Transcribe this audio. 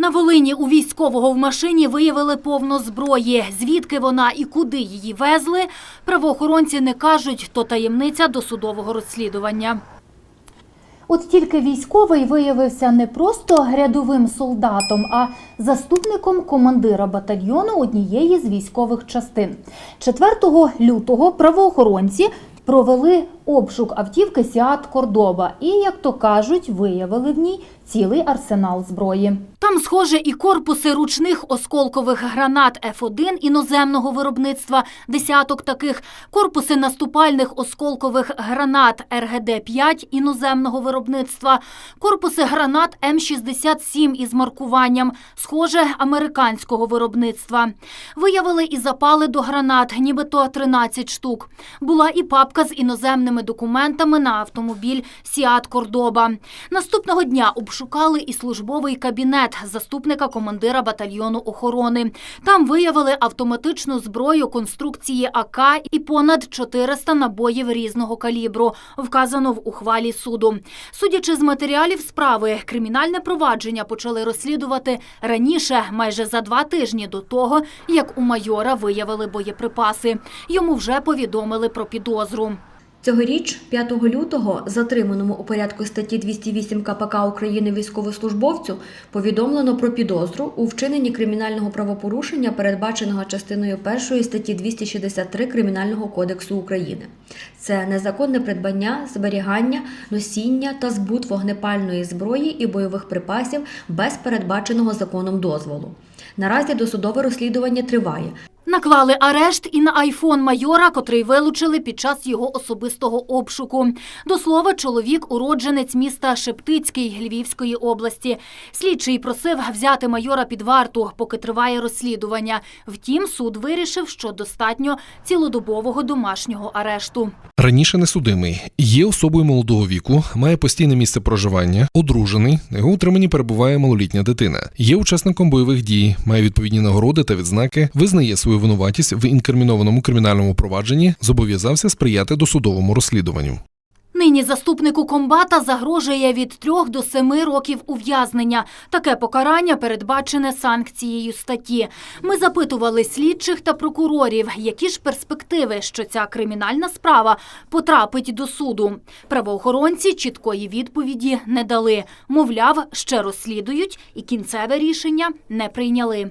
На Волині у військового в машині виявили повно зброї. Звідки вона і куди її везли, правоохоронці не кажуть, то таємниця досудового розслідування. От тільки військовий виявився не просто рядовим солдатом, а заступником командира батальйону однієї з військових частин. 4 лютого правоохоронці провели обшук автівки Сіат Кордоба і, як то кажуть, виявили в ній цілий арсенал зброї. Там, схоже, і корпуси ручних осколкових гранат Ф1 іноземного виробництва, десяток таких, корпуси наступальних осколкових гранат РГД-5 іноземного виробництва, корпуси гранат М67 із маркуванням, схоже, американського виробництва. Виявили і запали до гранат, нібито 13 штук. Була і папка з іноземними документами на автомобіль Сіат Кордоба. Наступного дня обшукали і службовий кабінет заступника командира батальйону охорони. Там виявили автоматичну зброю конструкції АК і понад 400 набоїв різного калібру, вказано в ухвалі суду. Судячи з матеріалів справи, кримінальне провадження почали розслідувати раніше, майже за два тижні до того, як у майора виявили боєприпаси. Йому вже повідомили про підозру. Цьогоріч, 5 лютого, затриманому у порядку статті 208 КПК України військовослужбовцю повідомлено про підозру у вчиненні кримінального правопорушення, передбаченого частиною 1 статті 263 Кримінального кодексу України. Це незаконне придбання, зберігання, носіння та збут вогнепальної зброї і бойових припасів без передбаченого законом дозволу. Наразі досудове розслідування триває. Наклали арешт і на айфон майора, котрий вилучили під час його особистого обшуку. До слова, чоловік уродженець міста Шептицький Львівської області. Слідчий просив взяти майора під варту, поки триває розслідування. Втім, суд вирішив, що достатньо цілодобового домашнього арешту. Раніше несудимий, є особою молодого віку, має постійне місце проживання, одружений, на його утриманні перебуває малолітня дитина. Є учасником бойових дій, має відповідні нагороди та відзнаки, визнає свою винуватість в інкримінованому кримінальному провадженні, зобов'язався сприяти досудовому розслідуванню. Нині заступнику комбата загрожує від трьох до семи років ув'язнення. Таке покарання передбачене санкцією статті. Ми запитували слідчих та прокурорів, які ж перспективи, що ця кримінальна справа потрапить до суду. Правоохоронці чіткої відповіді не дали. Мовляв, ще розслідують і кінцеве рішення не прийняли.